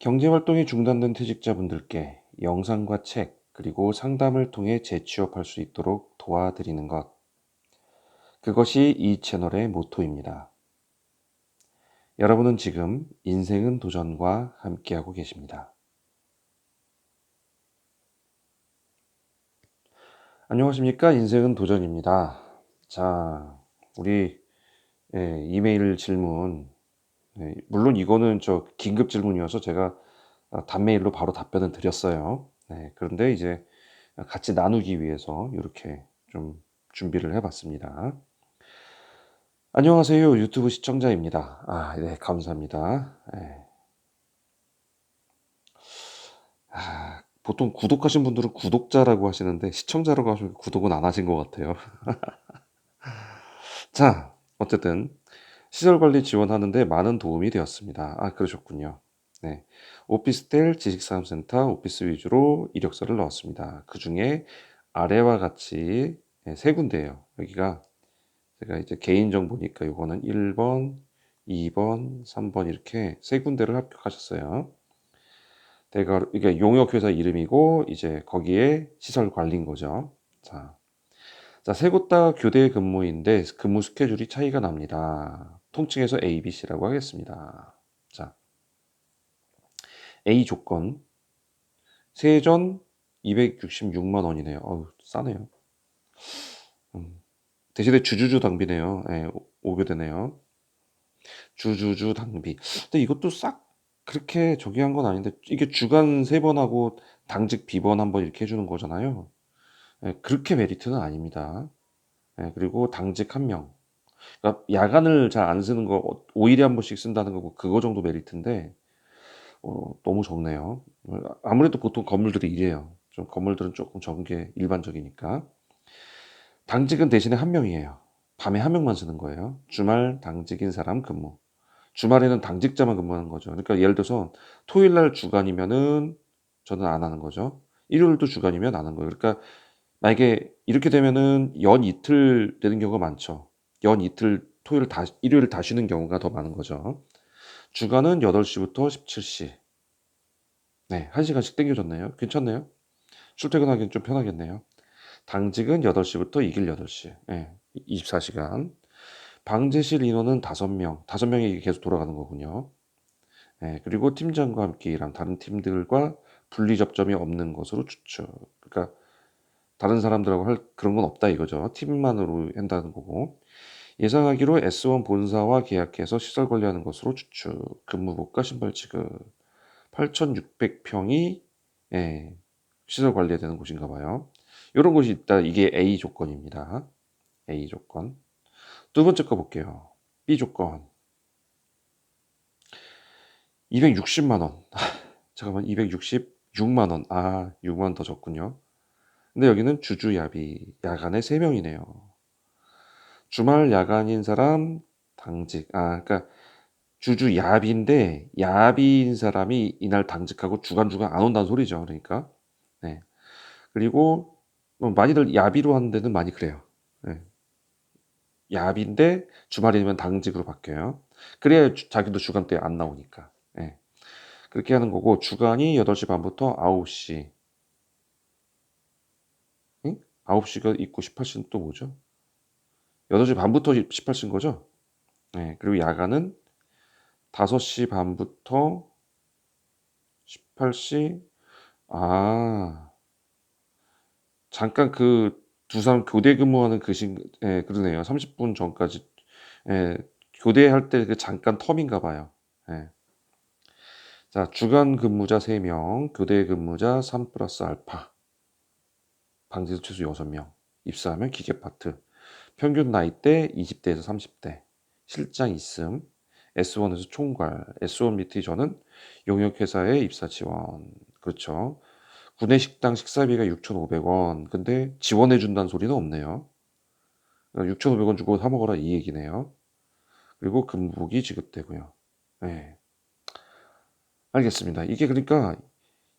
경제활동이 중단된 퇴직자분들께 영상과 책, 그리고 상담을 통해 재취업할 수 있도록 도와드리는 것. 그것이 이 채널의 모토입니다. 여러분은 지금 인생은 도전과 함께하고 계십니다. 안녕하십니까. 인생은 도전입니다. 자, 우리 예, 이메일 질문. 예, 물론 이거는 저 긴급 질문이어서 제가 아, 단메일로 바로 답변을 드렸어요. 네, 그런데 이제 같이 나누기 위해서 이렇게 좀 준비를 해봤습니다. 안녕하세요. 유튜브 시청자입니다. 아, 네, 감사합니다. 네. 아, 보통 구독하신 분들은 구독자라고 하시는데 시청자라고 하시면 구독은 안 하신 것 같아요. 자, 어쨌든 시설 관리 지원하는데 많은 도움이 되었습니다. 아, 그러셨군요. 네. 오피스텔 지식사업센터 오피스 위주로 이력서를 넣었습니다. 그 중에 아래와 같이 네, 세 군데예요. 여기가 제가 이제 개인 정보니까 이거는 1번, 2번, 3번 이렇게 세 군데를 합격하셨어요. 대가 이게 용역 회사 이름이고 이제 거기에 시설 관리인 거죠. 자, 자, 세 곳 다 교대 근무인데 근무 스케줄이 차이가 납니다. 통칭해서 A, B, C라고 하겠습니다. 자, A 조건 세전 266만 원이네요. 어우, 싸네요. 음, 대신에 주주주 당비네요. 예, 오교되네요. 주주주 당비. 근데 이것도 싹 그렇게 저기 한 건 아닌데 이게 주간 세 번 하고 당직 비번 한 번 이렇게 해주는 거잖아요. 예, 그렇게 메리트는 아닙니다. 예, 그리고 당직 한 명. 그러니까 야간을 잘 안 쓰는 거 5일에 한 번씩 쓴다는 거고 그거 정도 메리트인데 어, 너무 적네요. 아무래도 보통 건물들이 이래요. 좀 건물들은 조금 적은 게 일반적이니까. 당직은 대신에 한 명이에요. 밤에 한 명만 쓰는 거예요. 주말 당직인 사람 근무. 주말에는 당직자만 근무하는 거죠. 그러니까 예를 들어서 토요일 날 주간이면은 저는 안 하는 거죠. 일요일도 주간이면 안 하는 거예요. 그러니까 만약에 이렇게 되면은 연 이틀 되는 경우가 많죠. 연 이틀 토요일 다 일요일 다 쉬는 경우가 더 많은 거죠. 주간은 8시부터 17시. 네, 1시간씩 땡겨줬네요. 괜찮네요. 출퇴근하기는 좀 편하겠네요. 당직은 8시부터 이길 8시. 네, 24시간. 방제실 인원은 5명. 5명이 계속 돌아가는 거군요. 네, 그리고 팀장과 함께 일한 다른 팀들과 분리 접점이 없는 것으로 추측. 그러니까 다른 사람들하고 할 그런 건 없다 이거죠. 팀만으로 한다는 거고. 예상하기로 S1 본사와 계약해서 시설 관리하는 것으로 추측. 근무복과 신발 지급. 8,600평이 예, 시설 관리해야 되는 곳인가 봐요. 이런 곳이 있다. 이게 A 조건입니다. A 조건. 두 번째 거 볼게요. B 조건. 260만 원. 잠깐만 266만 원. 아, 6만 원더 적군요. 근데 여기는 주주 야비 야간에 3명이네요. 주말 야간인 사람 당직. 아, 그러니까 주주 야비인데 야비인 사람이 이날 당직하고 주간주간 안 온다는 소리죠. 그러니까. 네. 그리고 뭐 많이들 야비로 하는 데는 많이 그래요. 네. 야비인데 주말이면 당직으로 바뀌어요. 그래야 주, 자기도 주간 때 안 나오니까. 네. 그렇게 하는 거고 주간이 8시 반부터 9시. 응? 9시가 있고 18시는 또 뭐죠? 8시 반부터 18시인 거죠? 네. 그리고 야간은 5시 반부터 18시 아 잠깐 그두 사람 교대 근무하는 그 신, 예, 그러네요. 30분 전까지, 예, 교대할 때 그 잠깐 텀인가 봐요. 예. 자, 주간 근무자 3명, 교대 근무자 3 플러스 알파. 방지수 최소 6명. 입사하면 기계 파트. 평균 나이대 20대에서 30대. 실장 있음. S1에서 총괄. S1 밑에 저는 용역회사의 입사 지원. 그렇죠. 구내식당 식사비가 6,500원. 근데 지원해준다는 소리는 없네요. 6,500원 주고 사먹어라 이 얘기네요. 그리고 근무복이 지급되고요. 네. 알겠습니다. 이게 그러니까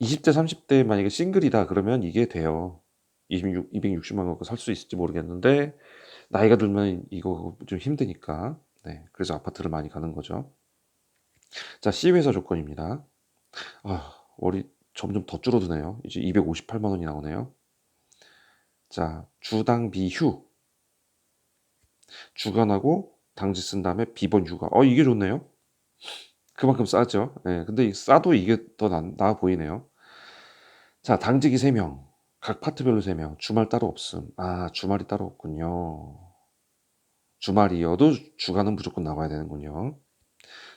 20대, 30대 만약에 싱글이다 그러면 이게 돼요. 26, 260만 원 갖고 살 수 있을지 모르겠는데 나이가 들면 이거 좀 힘드니까 네, 그래서 아파트를 많이 가는 거죠. 자, C 회사 조건입니다. 아, 월이 점점 더 줄어드네요. 이제 258만 원이 나오네요. 자, 주당 비휴. 주간하고 당직 쓴 다음에 비번 휴가. 어, 이게 좋네요. 그만큼 싸죠. 예, 근데 이 싸도 이게 더 나, 나아 보이네요. 자, 당직이 3명. 각 파트별로 3명. 주말 따로 없음. 아, 주말이 따로 없군요. 주말이어도 주간은 무조건 나와야 되는군요.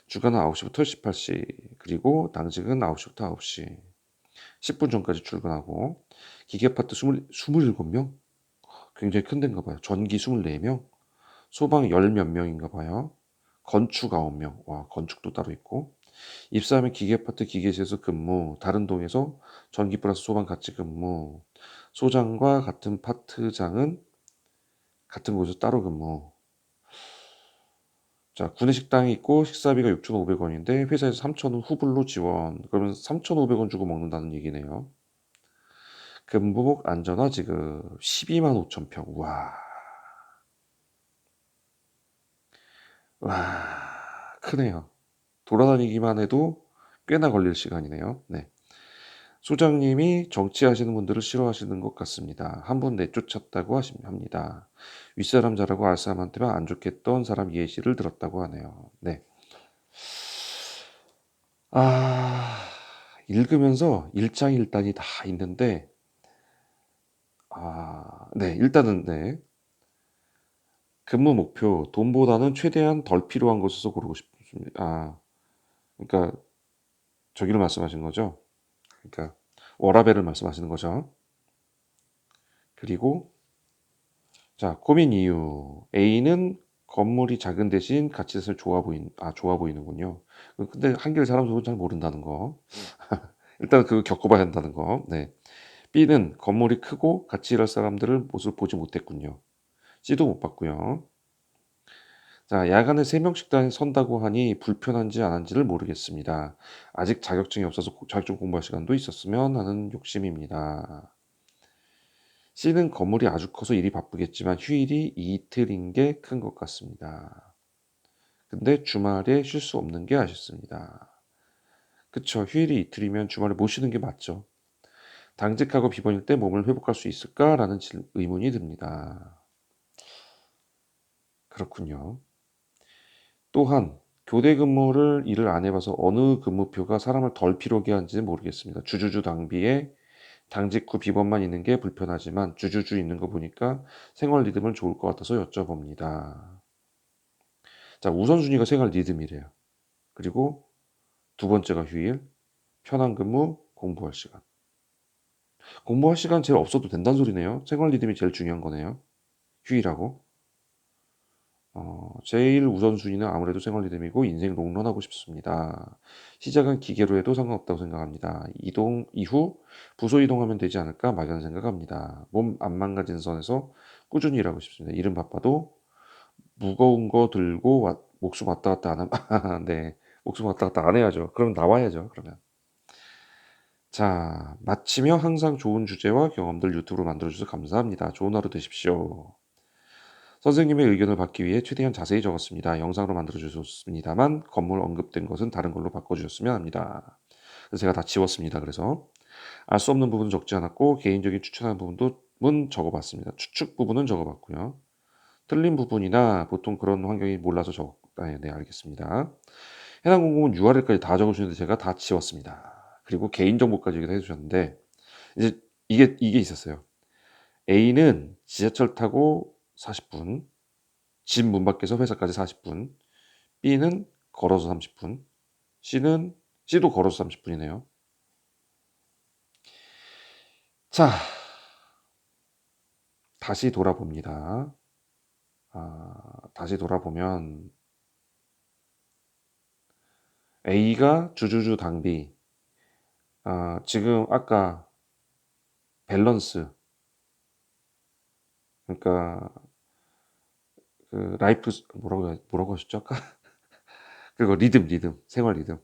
주간은 9시부터 18시. 그리고 당직은 9시부터 9시. 10분 전까지 출근하고. 기계 파트 20, 27명? 굉장히 큰 데인가 봐요. 전기 24명? 소방 10몇 명인가 봐요. 건축 9명. 와, 건축도 따로 있고. 입사하면 기계 파트 기계실에서 근무, 다른 동에서 전기 플러스 소방 같이 근무, 소장과 같은 파트장은 같은 곳에서 따로 근무. 자, 구내 식당이 있고 식사비가 6,500원인데 회사에서 3,000원 후불로 지원. 그러면 3,500원 주고 먹는다는 얘기네요. 근무복 안전화 지급 12만 5천 평. 와. 와, 크네요. 돌아다니기만 해도 꽤나 걸릴 시간이네요. 네. 소장님이 정치하시는 분들을 싫어하시는 것 같습니다. 한 번 내쫓았다고 합니다. 윗사람 잘하고 알사람한테만 안 좋게 했던 사람 예시를 들었다고 하네요. 네. 아, 읽으면서 일장일단이 다 있는데, 아, 네, 일단은, 네. 근무 목표, 돈보다는 최대한 덜 필요한 곳에서 고르고 싶습니다. 아, 그러니까, 저기를 말씀하신 거죠? 그러니까, 워라벨을 말씀하시는 거죠. 그리고, 자, 고민 이유. A는 건물이 작은 대신 가치에서 좋아 보인, 아, 좋아 보이는군요. 근데 한길 사람 속은 잘 모른다는 거. 일단 그거 겪어봐야 한다는 거. 네. B는 건물이 크고 같이 일할 사람들을 모습을 보지 못했군요. C도 못 봤고요. 자, 야간에 3명 식당에 선다고 하니 불편한지 안 한지를 모르겠습니다. 아직 자격증이 없어서 고- 자격증 공부할 시간도 있었으면 하는 욕심입니다. C는 건물이 아주 커서 일이 바쁘겠지만 휴일이 이틀인 게 큰 것 같습니다. 근데 주말에 쉴 수 없는 게 아쉽습니다. 그쵸. 휴일이 이틀이면 주말에 못 쉬는 게 맞죠. 당직하고 비번일 때 몸을 회복할 수 있을까라는 질- 의문이 듭니다. 그렇군요. 또한 교대 근무를 일을 안 해봐서 어느 근무표가 사람을 덜 필요하게 하는지는 모르겠습니다. 주주주 당비에 당직 후 비번만 있는 게 불편하지만 주주주 있는 거 보니까 생활 리듬은 좋을 것 같아서 여쭤봅니다. 자, 우선순위가 생활 리듬이래요. 그리고 두 번째가 휴일, 편한 근무, 공부할 시간. 공부할 시간 제일 없어도 된다는 소리네요. 생활 리듬이 제일 중요한 거네요. 휴일하고. 어, 제일 우선순위는 아무래도 생활 리듬이고 인생 롱런하고 싶습니다. 시작은 기계로 해도 상관없다고 생각합니다. 이동 이후 부서 이동하면 되지 않을까 막연한 생각합니다. 몸 안 망가진 선에서 꾸준히 일하고 싶습니다. 일은 바빠도 무거운 거 들고 와- 목숨 왔다 갔다 안 하면 네 목숨 왔다 갔다 안 해야죠. 그럼 나와야죠. 그러면 자 마치며 항상 좋은 주제와 경험들 유튜브로 만들어주셔서 감사합니다. 좋은 하루 되십시오. 선생님의 의견을 받기 위해 최대한 자세히 적었습니다. 영상으로 만들어 주셨습니다만 건물 언급된 것은 다른 걸로 바꿔 주셨으면 합니다. 그래서 제가 다 지웠습니다. 그래서 알 수 없는 부분은 적지 않았고 개인적인 추천하는 부분도 문 적어봤습니다. 추측 부분은 적어봤고요. 틀린 부분이나 보통 그런 환경이 몰라서 적, 아, 네, 알겠습니다. 해당 공공은 URL까지 다 적어주셨는데 제가 다 지웠습니다. 그리고 개인정보까지 여기다 해주셨는데 이제 이게 이게 있었어요. A는 지하철 타고 40분, 집 문 밖에서 회사까지 40분, B는 걸어서 30분, C는 C도 걸어서 30분이네요. 자, 다시 돌아봅니다. 아, 다시 돌아보면 A가 주주주 당비, 아, 지금 아까 밸런스, 그러니까 그 라이프 뭐라고 해- 뭐라고 하셨죠? 그거 리듬 리듬 생활 리듬.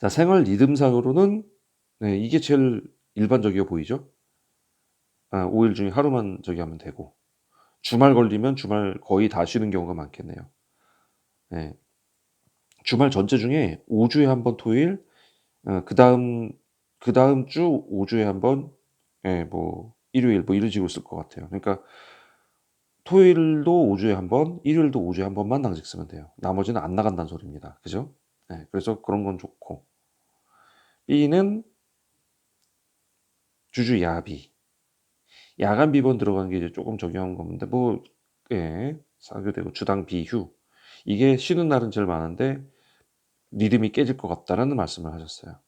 자 생활 리듬상으로는 네, 이게 제일 일반적이어 보이죠? 아, 5일 중에 하루만 저기 하면 되고 주말 걸리면 주말 거의 다 쉬는 경우가 많겠네요. 네. 주말 전체 중에 5주에 한 번 토요일, 어, 그 다음, 그 다음 주 5주에 한 번, 예, 뭐, 일요일, 뭐 이런 식으로 쓸 것 같아요. 그러니까 토요일도 5주에 한 번, 일요일도 5주에 한 번만 당직 쓰면 돼요. 나머지는 안 나간다는 소리입니다. 그죠? 예, 그래서 그런 건 좋고. B는 주주 야비. 야간 비번 들어간 게 이제 조금 적용한 건데, 뭐, 예, 사교되고 주당 비휴. 이게 쉬는 날은 제일 많은데, 리듬이 깨질 것 같다라는 말씀을 하셨어요.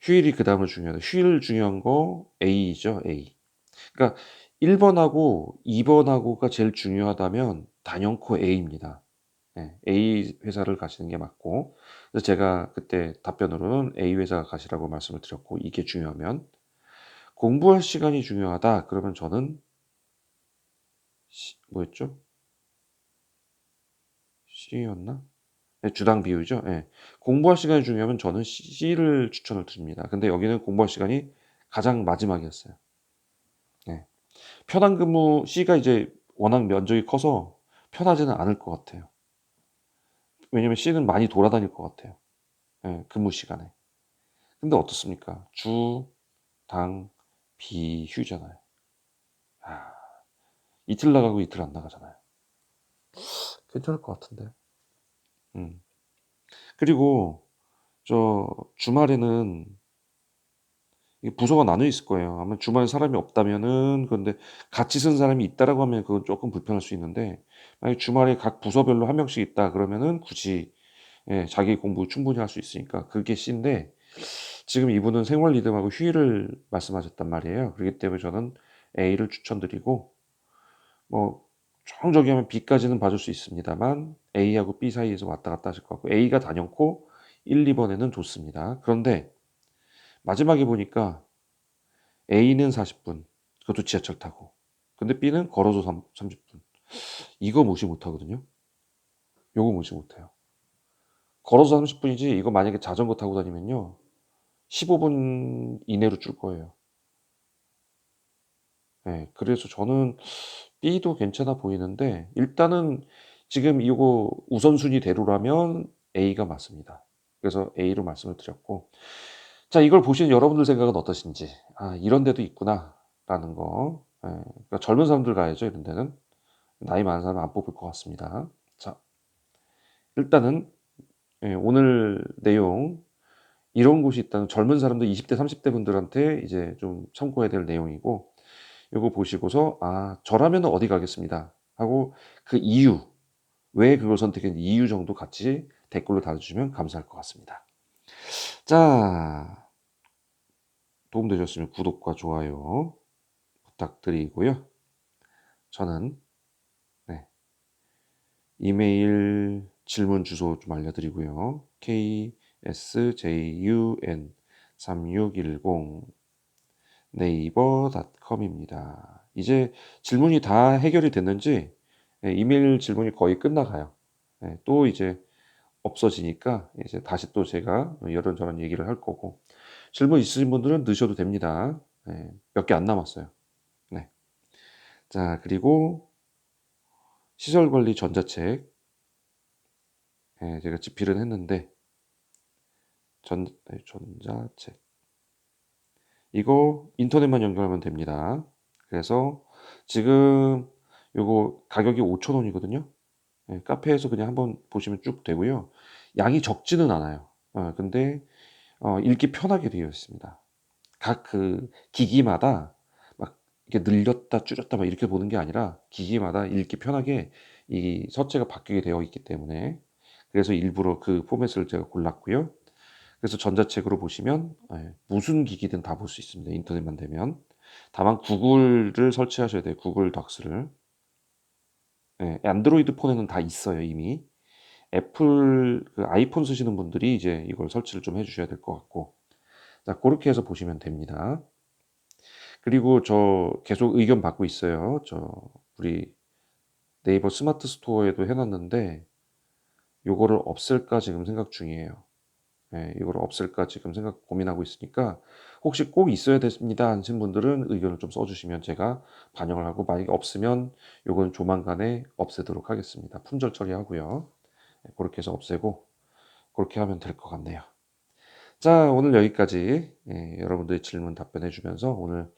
휴일이 그 다음으로 중요하다. 휴일 중요한 거 A이죠, A. 그러니까 1 번하고 2 번하고가 제일 중요하다면 단연코 A입니다. 네, A 회사를 가시는 게 맞고, 그래서 제가 그때 답변으로는 A 회사 가시라고 말씀을 드렸고, 이게 중요하면 공부할 시간이 중요하다. 그러면 저는 시, 뭐였죠? C였나? 네, 주당 비율이죠. 네. 공부할 시간이 중요하면 저는 C를 추천을 드립니다. 근데 여기는 공부할 시간이 가장 마지막이었어요. 네. 편한 근무 C가 이제 워낙 면적이 커서 편하지는 않을 것 같아요. 왜냐면 C는 많이 돌아다닐 것 같아요. 네, 근무 시간에. 근데 어떻습니까? 주, 당, 비, 휴잖아요. 아, 이틀 나가고 이틀 안 나가잖아요. 괜찮을 것 같은데. 음. 그리고 저 주말에는 부서가 나눠 있을 거예요. 아마 주말에 사람이 없다면은 그런데 같이 쓴 사람이 있다라고 하면 그건 조금 불편할 수 있는데 만약 주말에 각 부서별로 한 명씩 있다 그러면은 굳이 예, 자기 공부 충분히 할 수 있으니까 그게 C인데 지금 이분은 생활 리듬하고 휴일을 말씀하셨단 말이에요. 그렇기 때문에 저는 A를 추천드리고 뭐 정적이 하면 B까지는 봐줄 수 있습니다만 A하고 B 사이에서 왔다 갔다 하실 것 같고 A가 단연코 1, 2번에는 좋습니다. 그런데 마지막에 보니까 A는 40분, 그것도 지하철 타고. 근데 B는 걸어서 3, 30분. 이거 무시 못하거든요. 요거 무시 못해요. 걸어서 30분이지 이거 만약에 자전거 타고 다니면요. 15분 이내로 줄 거예요. 네, 그래서 저는 B도 괜찮아 보이는데 일단은 지금 이거 우선순위대로라면 A가 맞습니다. 그래서 A로 말씀을 드렸고 자 이걸 보시는 여러분들 생각은 어떠신지. 아 이런 데도 있구나. 라는 거. 예, 그러니까 젊은 사람들 가야죠 이런 데는. 나이 많은 사람은 안 뽑을 것 같습니다. 자 일단은 예, 오늘 내용. 이런 곳이 있다는 젊은 사람들 20대 30대 분들한테 이제 좀 참고해야 될 내용이고 이거 보시고서 아 저라면 어디 가겠습니다. 하고 그 이유 왜 그걸 선택했는지 이유 정도 같이 댓글로 달아주시면 감사할 것 같습니다. 자 도움되셨으면 구독과 좋아요 부탁드리고요. 저는 네, 이메일 질문 주소 좀 알려드리고요. ksjun 3610 네이버닷컴입니다. 이제 질문이 다 해결이 됐는지 네, 이메일 질문이 거의 끝나가요. 네, 또 이제 없어지니까 이제 다시 또 제가 이런저런 얘기를 할 거고 질문 있으신 분들은 넣으셔도 됩니다. 네, 몇개 안 남았어요. 네. 자 그리고 시설관리 전자책 네, 제가 집필은 했는데 전 전자책 이거 인터넷만 연결하면 됩니다. 그래서 지금 요거 가격이 5,000원이거든요. 네, 카페에서 그냥 한번 보시면 쭉 되고요. 양이 적지는 않아요. 어, 근데 어, 읽기 편하게 되어 있습니다. 각 그 기기마다 막 이렇게 늘렸다 줄였다 막 이렇게 보는 게 아니라 기기마다 읽기 편하게 이 서체가 바뀌게 되어 있기 때문에 그래서 일부러 그 포맷을 제가 골랐고요. 그래서 전자책으로 보시면 예, 무슨 기기든 다 볼 수 있습니다. 인터넷만 되면. 다만 구글을 설치하셔야 돼요. 구글 덕스를. 예, 안드로이드 폰에는 다 있어요, 이미. 애플 그 아이폰 쓰시는 분들이 이제 이걸 설치를 좀 해주셔야 될 것 같고. 자, 그렇게 해서 보시면 됩니다. 그리고 저 계속 의견 받고 있어요. 저 우리 네이버 스마트 스토어에도 해놨는데 요거를 없앨까 지금 생각 중이에요. 예, 이걸 없앨까 지금 생각 고민하고 있으니까 혹시 꼭 있어야 됩니다 하신 분들은 의견을 좀 써주시면 제가 반영을 하고 만약에 없으면 이건 조만간에 없애도록 하겠습니다. 품절 처리하고요. 예, 그렇게 해서 없애고 그렇게 하면 될 것 같네요. 자, 오늘 여기까지 예, 여러분들의 질문 답변해 주면서 오늘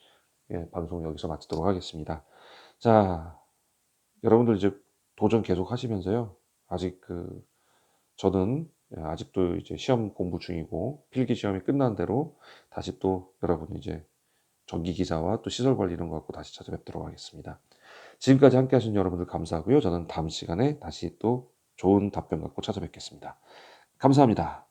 예, 방송 여기서 마치도록 하겠습니다. 자, 여러분들 이제 도전 계속 하시면서요. 아직 그 저는 예, 아직도 이제 시험 공부 중이고 필기 시험이 끝난 대로 다시 또 여러분 이제 전기 기사와 또 시설 관리 이런 거 갖고 다시 찾아뵙도록 하겠습니다. 지금까지 함께 하신 여러분들 감사하고요. 저는 다음 시간에 다시 또 좋은 답변 갖고 찾아뵙겠습니다. 감사합니다.